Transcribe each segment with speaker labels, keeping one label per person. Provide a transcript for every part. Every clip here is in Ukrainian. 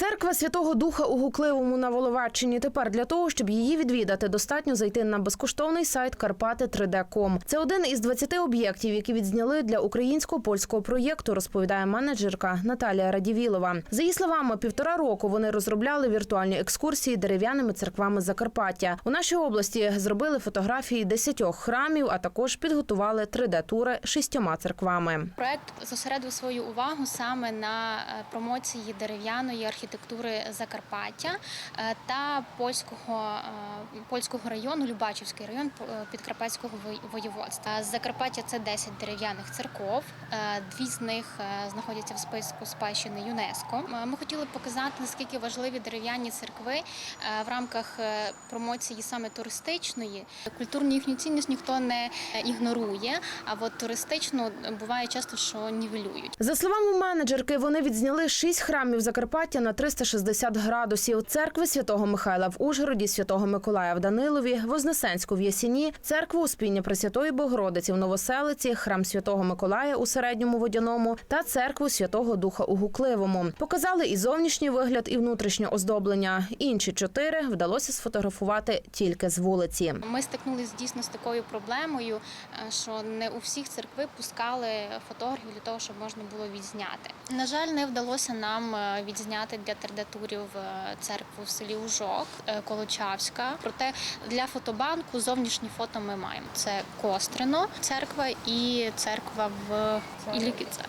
Speaker 1: Церква Святого Духа у Гукливому на Воловаччині. Тепер для того, щоб її відвідати, достатньо зайти на безкоштовний сайт Карпати 3D.com. Це один із 20 об'єктів, які відзняли для українсько-польського проєкту, розповідає менеджерка Наталія Радівілова. За її словами, півтора року вони розробляли віртуальні екскурсії дерев'яними церквами Закарпаття. У нашій області зробили фотографії десятьох храмів, а також підготували 3D-тури шістьома церквами.
Speaker 2: Проект зосередив свою увагу саме на е, промоції дерев'яної архітектури Закарпаття е, та польського е, польського району, Любачівський район е, Підкарпатського воєводства. Закарпаття це 10 дерев'яних церков. Дві з них знаходяться в списку спадщини ЮНЕСКо. Ми хотіли показати наскільки важливі дерев'яні церкви в рамках промоції саме туристичної. Культурну їхню цінність ніхто не ігнорує. А от туристично буває часто, що нівелюють.
Speaker 1: За словами менеджерки, вони відзняли шість храмів Закарпаття на 360 градусів: церкви святого Михайла в Ужгороді, святого Миколая в Данилові, Вознесенську в Ясіні, церкву Успіння Пресвятої Богородиці в Новоселиці, храм святого Миколая у середньому водяному та церкву Святого Духа у Гукливому. Показали і зовнішній вигляд, і внутрішнє оздоблення. Інші чотири вдалося сфотографувати тільки з вулиці.
Speaker 2: Ми стикнулися дійсно з такою проблемою, е, що не у всіх церкви пускали фотографів для того, щоб можна було відзняти. На жаль, не вдалося нам е, відзняти для тердатурів е, церкву в селі Ужок е, Колочавська. Проте для фотобанку зовнішні фото ми маємо. Це Кострино, церква і церква в і Лікіцери.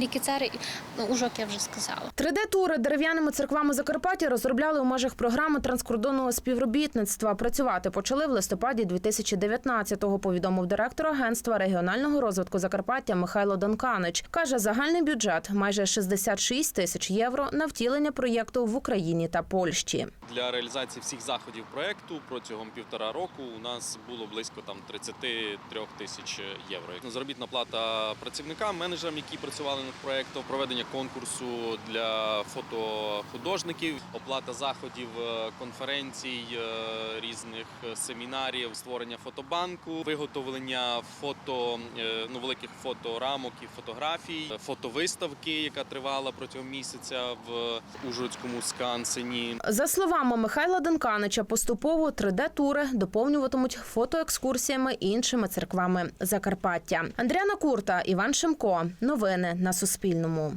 Speaker 2: Лікіцери, ну, Ужок я вже сказала.
Speaker 1: 3D-тури дерев'яними церквами Закарпаття розробляли у межах програми транскордонного співробітництва. Працювати почали в листопаді 2019-го, повідомив директор агентства регіонального розвитку Закарпаття Михайло Донканич. Каже, загальний бюджет майже 66 тисяч євро на втілення проєкту в Україні та Польщі.
Speaker 3: Для реалізації всіх заходів проекту протягом півтора року у нас було близько там 33 тисяч євро. Заробітна плата працівникам, менеджерам, які працювали над проектом, проведення конкурсу для фотохудожників, оплата заходів, е, конференцій, е, різних семінарів, створення фотобанку, виготовлення фото е, ну великих фоторамок і фотографій, е, фотовиставки, яка тривала протягом місяця в Ужгородському скансені.
Speaker 1: За словами Михайла Донканича, поступово 3D-тури доповнюватимуть фотоекскурсіями і іншими церквами Закарпаття. Андріана Курта, Іван Шимко. Новини на Суспільному.